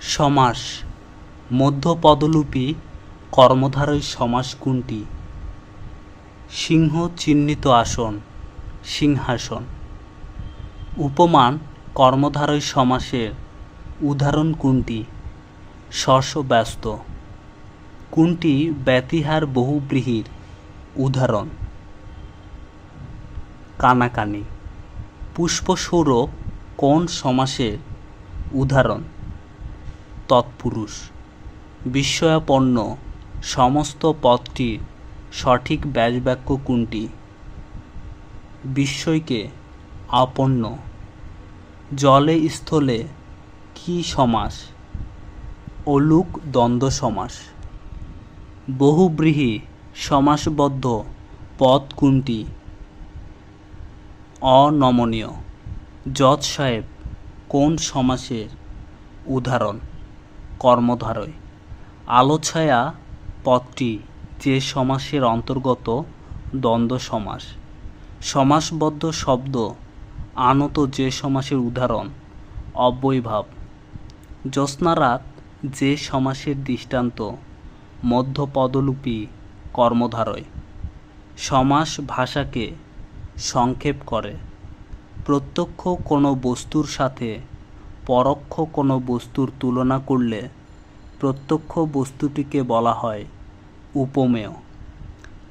সমাস। মধ্যপদলোপী কর্মধারয় সমাস কোনটি? সিংহ চিহ্নিত আসন, সিংহাসন। উপমান কর্মধারয় সমাসের উদাহরণ কোনটি? শস্য ব্যস্ত কোনটি ব্যতিহার বহুব্রীহির উদাহরণ? কানাকানি। পুষ্পসৌরভ কোন সমাসের উদাহরণ? তৎপুরুষ। বিস্ময়াপন্ন সমস্ত পদটির সঠিক ব্যাসবাক্য কোনটি? বিস্ময়কে আপন্ন। জলে স্থলে কি সমাস? অলুক দ্বন্দ্ব সমাস। বহুব্রীহি সমাসবদ্ধ পদ কোনটি? অনমনীয়। জজ সাহেব, কোন সমাসের উদাহরণ? কর্মধারয়। আলোছায়া পদটি যে সমাসের অন্তর্গত দ্বন্দ্ব সমাস। সমাসবদ্ধ শব্দ আনত যে সমাসের উদাহরণ, অব্যয়ভাব। জ্যোৎস্নারাত যে সমাসের দৃষ্টান্ত, মধ্যপদলোপী কর্মধারয়। সমাস ভাষাকে সংক্ষেপ করে। প্রত্যক্ষ কোনো বস্তুর সাথে পরোক্ষ কোনো বস্তুর তুলনা করলে প্রত্যক্ষ বস্তুটিকে বলা হয় উপমেয়।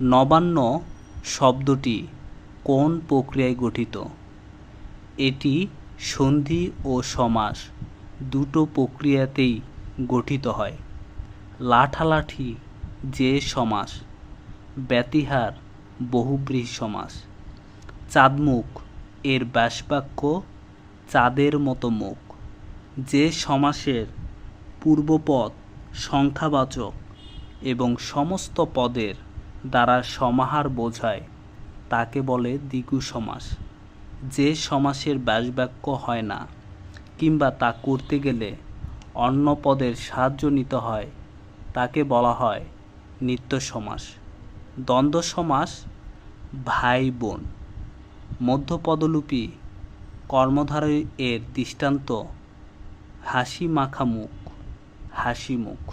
নবান্ন শব্দটি কোন প্রক্রিয়ায় গঠিত? এটি সন্ধি ও সমাস দুটো প্রক্রিয়াতেই গঠিত হয়। লাঠালাঠি যে সমাস, ব্যতিহার বহুব্রীহি সমাস। চাঁদমুখ এর ব্যাসবাক্য চাঁদের মতো মুখ। যে সমাসের পূর্বপদ সংখ্যাবাচক এবং সমস্ত পদের দ্বারা সমাহার বোঝায়, তাকে বলে দ্বিগু সমাস। যে সমাসের ব্যাসবাক্য হয় না, কিংবা তা করতে গেলে অন্য পদের সাহায্য নিতে হয়, তাকে বলা হয় নিত্য সমাস। দ্বন্দ্ব সমাস ভাই বোন। মধ্যপদলোপী কর্মধারয় এর দৃষ্টান্ত হাসি মাখা মুখ হাসি মুখ